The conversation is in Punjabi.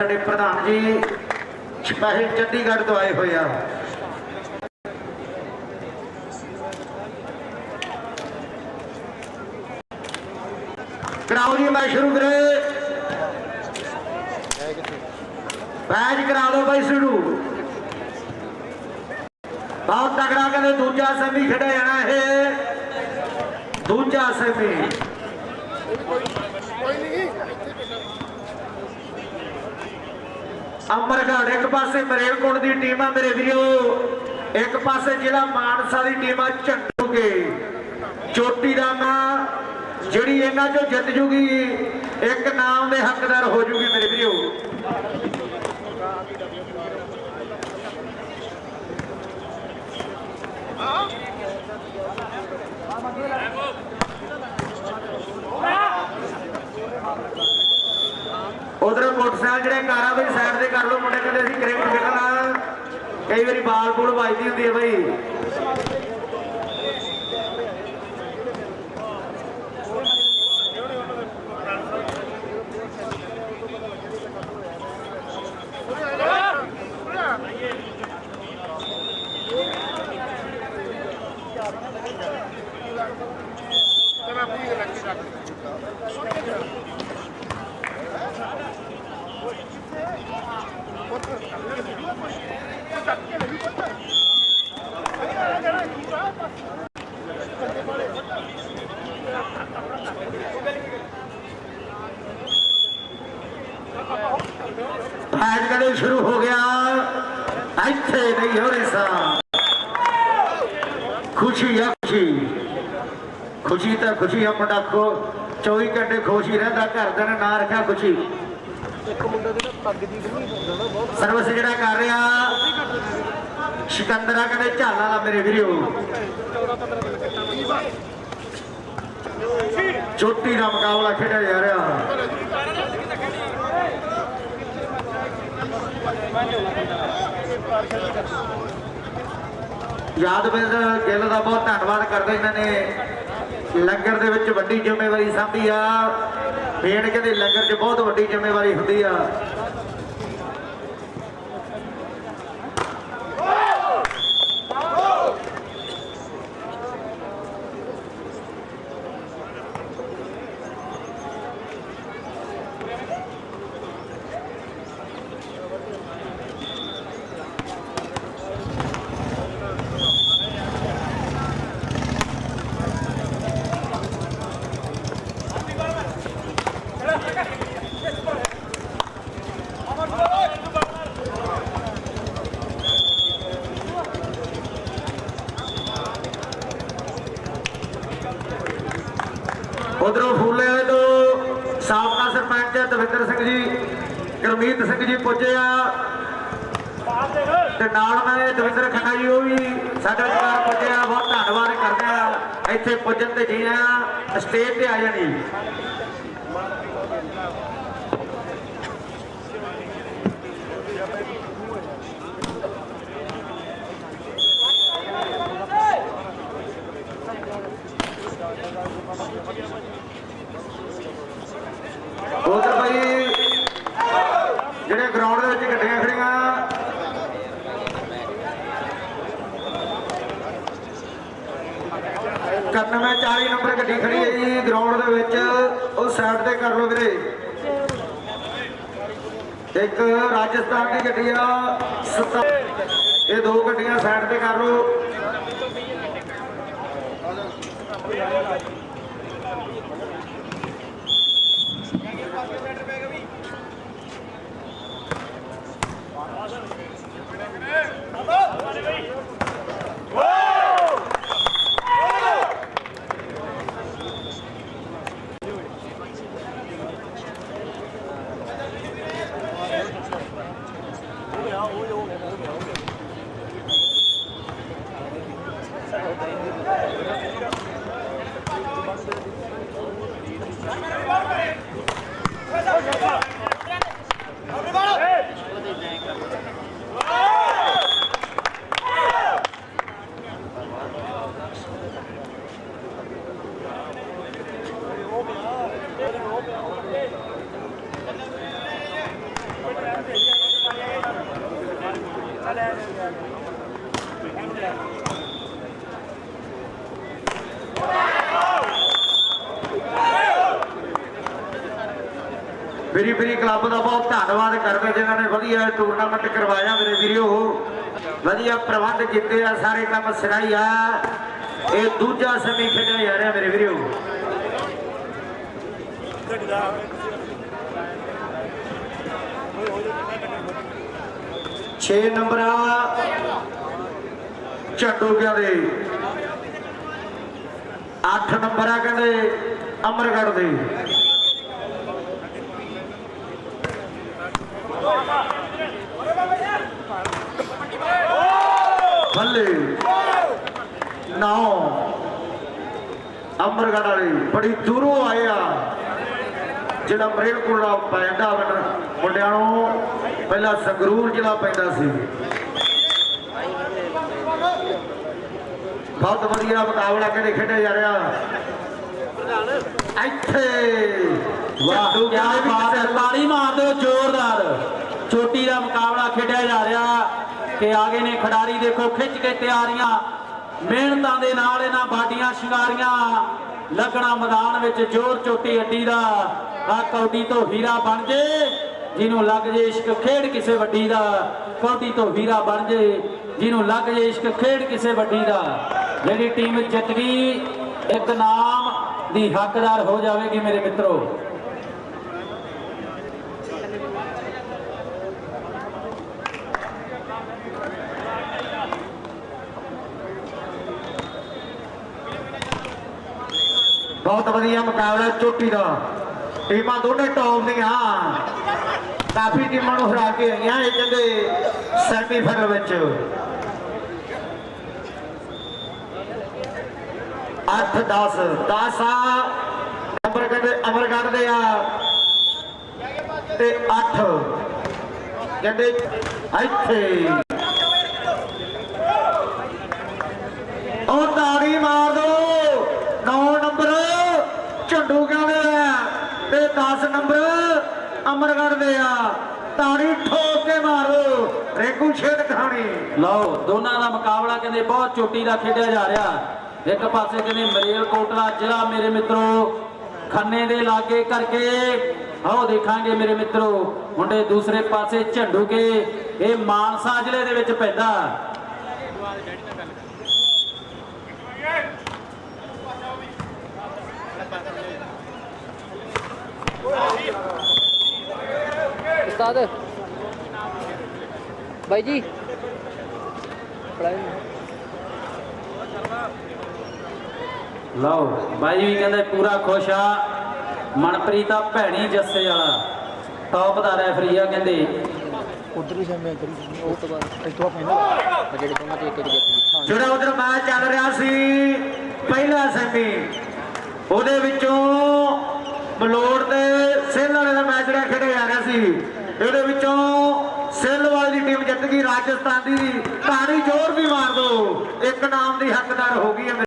ਸਾਡੇ ਪ੍ਰਧਾਨ ਜੀ ਸਪੈਸ਼ਲ ਚੰਡੀਗੜ੍ਹ ਤੋਂ ਆਏ ਹੋਏ ਆ ਕਰਾਓ ਜੀ, ਮੈਂ ਸ਼ੁਰੂ ਕਰੇ ਮੈਚ ਕਰਾ ਦਿਓ ਬਾਈ ਸ਼ੁਰੂ। ਬਹੁਤ ਤਕੜਾ ਕਹਿੰਦੇ ਦੂਜਾ ਸੈਮੀ ਖੇਡਿਆ ਜਾਣਾ ਇਹ। ਦੂਜਾ ਸੈਮੀ। ਅਮਰਗੜ੍ਹ, ਇੱਕ ਪਾਸੇ ਮਰੇਲਕੋਟ ਦੀ ਟੀਮ ਆ ਮੇਰੇ ਵੀਰੋ। ਇੱਕ ਪਾਸੇ ਜ਼ਿਲ੍ਹਾ ਮਾਨਸਾ ਦੀ ਟੀਮ ਆ ਝੰਡੂਗੇ ਚੋਟੀ ਦਾ ਨਾਂ ਜਿਹੜੀ ਇਹਨਾਂ ਚੋਂ ਜਿੱਤ ਜੂਗੀ, ਇੱਕ ਨਾਮ ਦੇ ਹੱਕਦਾਰ ਹੋ ਜੂਗੀ ਮੇਰੇ ਵੀਰੋ। ਉਧਰ ਮੋਟਰਸਾਈਕਲ ਜਿਹੜੇ ਕਾਰਾਂ ਵੀ ਸਾਈਡ ਤੇ ਕਰ ਲਓ ਮੁੰਡੇ ਕਹਿੰਦੇ ਅਸੀਂ ਕ੍ਰਿਕਟ ਖੇਡਣਾ ਕਈ ਵਾਰੀ ਬਾਲ ਬੂਲ ਵੱਜਦੀ ਹੁੰਦੀ ਹੈ ਬਈ। ਮੈਚ ਸ਼ੁਰੂ ਹੋ ਗਿਆ ਇੱਥੇ ਨਹੀਂ ਹੋ ਰਹੀ ਸਾਂ ਖੁਸ਼ੀ ਆ ਖੁਸ਼ੀ ਖੁਸ਼ੀ ਤਾਂ ਖੁਸ਼ੀ ਆ ਮੁੰਡਾ ਖੋ 24 ਘੰਟੇ ਖੁਸ਼ ਹੀ ਰਹਿੰਦਾ ਘਰ ਦਾ ਨਾਂ ਰੱਖਿਆ ਖੁਸ਼ੀ ਇੱਕ ਮੁੰਡਾ ਜਿਹੜਾ ਪੱਗ ਦੀ ਬੰਨੀ ਹੁੰਦਾ ਨਾ ਬਹੁਤ ਸਰਵਿਸ ਜਿਹੜਾ ਕਰ ਰਿਹਾ ਸਿਕੰਦਰਾ ਕਹਿੰਦੇ ਝਾਲਾ ਲਾ ਮੇਰੇ ਵੀਰੋ। ਚੋਟੀ ਦਾ ਮੁਕਾਬਲਾ ਖੇਡਿਆ ਜਾ ਰਿਹਾ। ਯਾਦਵਿੰਦ ਗਿੱਲ ਦਾ ਬਹੁਤ ਧੰਨਵਾਦ ਕਰਦੇ ਇਹਨਾਂ ਨੇ। ਲੰਗਰ ਦੇ ਵਿੱਚ ਵੱਡੀ ਜ਼ਿੰਮੇਵਾਰੀ ਸਾਂਭੀ ਆ। ਮੇਨ ਕਹਿੰਦੇ ਲੰਗਰ 'ਚ ਬਹੁਤ ਵੱਡੀ ਜ਼ਿੰਮੇਵਾਰੀ ਹੁੰਦੀ ਆ। ਉਧਰੋਂ ਫੂਲੇ ਵਾਲੇ ਤੋਂ ਸਾਬਕਾ ਸਰਪੰਚ ਦਵਿੰਦਰ ਸਿੰਘ ਜੀ ਗੁਰਮੀਤ ਸਿੰਘ ਜੀ ਪੁੱਜੇ ਆ। ਤੇ ਨਾਲ ਮੈਂ ਦਵਿੰਦਰ ਖੰਨਾ ਜੀ, ਉਹ ਵੀ ਸਾਡਾ ਵਿਚਾਰ ਪੁੱਜੇ ਆ। ਬਹੁਤ ਧੰਨਵਾਦ ਕਰਦੇ ਆ। ਇੱਥੇ ਪੁੱਜਣ ਤੇ ਜੀ ਆ ਸਟੇਜ ਤੇ ਆ ਜਾਣੀ। 9140 ਨੰਬਰ ਗੱਡੀ ਖੜੀ ਹੈ ਜੀ ਗਰਾਊਂਡ ਦੇ ਵਿੱਚ। ਉਹ ਸਾਈਡ ਤੇ ਕਰ ਲੋ ਵੀਰੇ। ਇੱਕ ਰਾਜਸਥਾਨ ਦੀ ਗੱਡੀ ਆ ਇਹ ਦੋ ਗੱਡੀਆਂ ਸਾਈਡ ਤੇ ਕਰ ਲੋ ਮੇਰੀ ਮੇਰੀ ਕਲੱਬ ਦਾ ਬਹੁਤ ਧੰਨਵਾਦ ਕਰਦੇ ਜਿਨ੍ਹਾਂ ਨੇ ਵਧੀਆ ਟੂਰਨਾਮੈਂਟ ਕਰਵਾਇਆ ਮੇਰੇ ਵੀਰੋ। ਵਧੀਆ ਪ੍ਰਬੰਧ ਕੀਤੇ ਆ, ਸਾਰੇ ਕੰਮ ਸਿਰਾਈ ਆ। ਇਹ ਦੂਜਾ ਸਮੀ ਖੇਡਿਆ ਜਾ ਰਿਹਾ ਮੇਰੇ ਵੀਰੋ। ਛੇ ਨੰਬਰ ਆ, ਝੰਡੂਕਿਆਂ ਦੇ। 8 ਨੰਬਰ ਆ ਕਹਿੰਦੇ, ਅਮਰਗੜ੍ਹ ਦੇ। ਬੱਲੇ। ਵਾਲੇ ਬੜੀ ਦੂਰੋਂ ਆਏ ਆ। ਜਿਹੜਾ ਮਰੇਲਕੋਟਲਾ ਪੈਂਦਾ ਵਾ ਮੁੰਡਿਆਂ ਨੂੰ ਪਹਿਲਾਂ ਸੰਗਰੂਰ ਜ਼ਿਲ੍ਹਾ ਪੈਂਦਾ ਸੀ। ਬਹੁਤ ਵਧੀਆ ਮੁਕਾਬਲਾ ਕਹਿੰਦੇ ਖੇਡਿਆ ਜਾ ਰਿਹਾ। ਇੱਥੇ। ਵਾਹ ਕੀ ਬਾਤ ਹੈ ਕਿਸੇ- ਤਾੜੀ ਮਾਰ ਦਿਓ ਜ਼ੋਰਦਾਰ ਚੋਟੀ ਦਾ ਮੁਕਾਬਲਾ ਖੇਡਿਆ ਜਾ ਰਿਹਾ ਕਿ ਆਗੇ ਨੇ ਖਿਡਾਰੀ ਦੇਖੋ ਖਿੱਚ ਕੇ ਤਿਆਰੀਆਂ। ਮਿਹਨਤਾਂ ਦੇ ਨਾਲ ਇਹਨਾਂ ਬਾਡੀਆਂ ਸ਼ਿੰਗਾਰੀਆਂ। ਲੱਗਣਾ ਮੈਦਾਨ ਵਿੱਚ ਜ਼ੋਰ ਚੋਟੀ ਅੱਡੀ ਦਾ। ਆ ਕੌਡੀ ਤੋਂ ਹੀਰਾ ਬਣ ਜੇ, ਜਿਹਨੂੰ ਲੱਗ ਜੇ ਇਸ਼ਕ ਖੇਡ ਕਿਸੇ ਵੱਡੀ ਦਾ। ਕੌਡੀ ਤੋਂ ਹੀਰਾ ਬਣ ਜੇ, ਜਿਹਨੂੰ ਲੱਗ ਜੇ ਇਸ਼ਕ ਖੇਡ ਕਿਸੇ ਵੱਡੀ ਦਾ। ਜਿਹੜੀ ਟੀਮ ਜਿੱਤ ਗਈ, ਇੱਕ ਨਾਮ ਦੀ ਹੱਕਦਾਰ ਹੋ ਜਾਵੇਗੀ ਮੇਰੇ ਮਿੱਤਰੋ। ਬਹੁਤ ਵਧੀਆ ਮੁਕਾਬਲਾ ਚੋਟੀ ਦਾ। ਟੀਮਾਂ ਦੋਨੇ ਟੌਪ ਦੀਆਂ। ਕਾਫੀ ਟੀਮਾਂ ਨੂੰ ਹਰਾ ਕੇ ਆਈਆਂ ਇਹ ਕਹਿੰਦੇ ਸੈਮੀਫਾਈਨਲ ਵਿੱਚ। 8 10 10 ਆ। ਨੰਬਰ ਕਹਿੰਦੇ ਅਮਰਗੜ੍ਹ ਦੇ ਆ। ਤੇ 8 ਕਹਿੰਦੇ ਇੱਥੇ। ਉਹ ਤਾੜੀ ਮਾਰ ਦੋ। 9 ਨੰਬਰ ਝੰਡੂ ਕਹਿੰਦੇ ਆ ਤੇ 10 ਨੰਬਰ ਅਮਰਗੜ੍ਹ ਦੇ ਆ। ਤਾੜੀ ਠੋਕ ਕੇ ਮਾਰੋ। ਰੇਕੂ ਛੇੜ ਖਾਣੀ ਲਓ, ਦੋਨਾਂ ਦਾ ਮੁਕਾਬਲਾ ਕਹਿੰਦੇ ਬਹੁਤ ਚੋਟੀ ਦਾ ਖੇਡਿਆ ਜਾ ਰਿਹਾ। ਇੱਕ ਪਾਸੇ ਕਹਿੰਦੇ ਮਰੇਲ ਕੋਟਲਾ ਜ਼ਿਲ੍ਹਾ ਮੇਰੇ ਮਿੱਤਰੋ, ਖੰਨੇ ਦੇ ਲਾਗੇ ਕਰਕੇ ਆਓ ਦੇਖਾਂਗੇ ਮੇਰੇ ਮਿੱਤਰੋ ਮੁੰਡੇ ਦੂਸਰੇ ਪਾਸੇ ਝੰਡੂ ਕੇ ਇਹ ਮਾਨਸਾ ਜ਼ਿਲ੍ਹੇ ਦੇ ਵਿੱਚ ਪੈਂਦਾ। ਉਸਤਾਦ। ਬਾਈ ਜੀ। ਲਓ ਬਾਈ ਵੀ ਕਹਿੰਦੇ ਪੂਰਾ ਖੁਸ਼ ਆ। ਮਨਪ੍ਰੀਤ ਆ ਭੈਣੀ ਜੱਸੇ ਵਾਲਾ। ਟੌਪ ਦਾ ਰੈਫਰੀ ਆ ਕਹਿੰਦੇ। ਉਧਰ ਹੀ ਸੈਮੀ ਇੱਧਰ ਹੀ ਉਸ ਤੋਂ ਬਾਅਦ ਇਸ ਤੋਂ ਫਾਈਨਲ ਜਿਹੜੇ ਦੋਨਾਂ ਚ ਇੱਕ ਇੱਕ ਜਿੱਤ ਜਿਹੜਾ ਉਧਰ ਮੈਚ ਚੱਲ ਰਿਹਾ ਸੀ ਪਹਿਲਾ ਸੈਮੀ ਉਹਦੇ ਵਿੱਚੋਂ ਬਲੋੜ ਤੇ ਸੇਲ ਵਾਲੇ ਦਾ ਮੈਚ ਜਿਹੜਾ ਖੇਡਿਆ ਜਾ ਰਿਹਾ ਸੀ। ਇਹਦੇ ਵਿੱਚੋਂ ਸੇਲ ਵਾਲੀ ਦੀ ਟੀਮ ਜਿੱਤ ਗਈ ਰਾਜਸਥਾਨ ਦੀ ਤਾੜੀ ਜ਼ੋਰ ਵੀ ਮਾਰ ਦੋ। ਇੱਕ ਨਾਮ ਦੀ ਹੱਕਦਾਰ ਹੋ ਗਈ ਹੈ।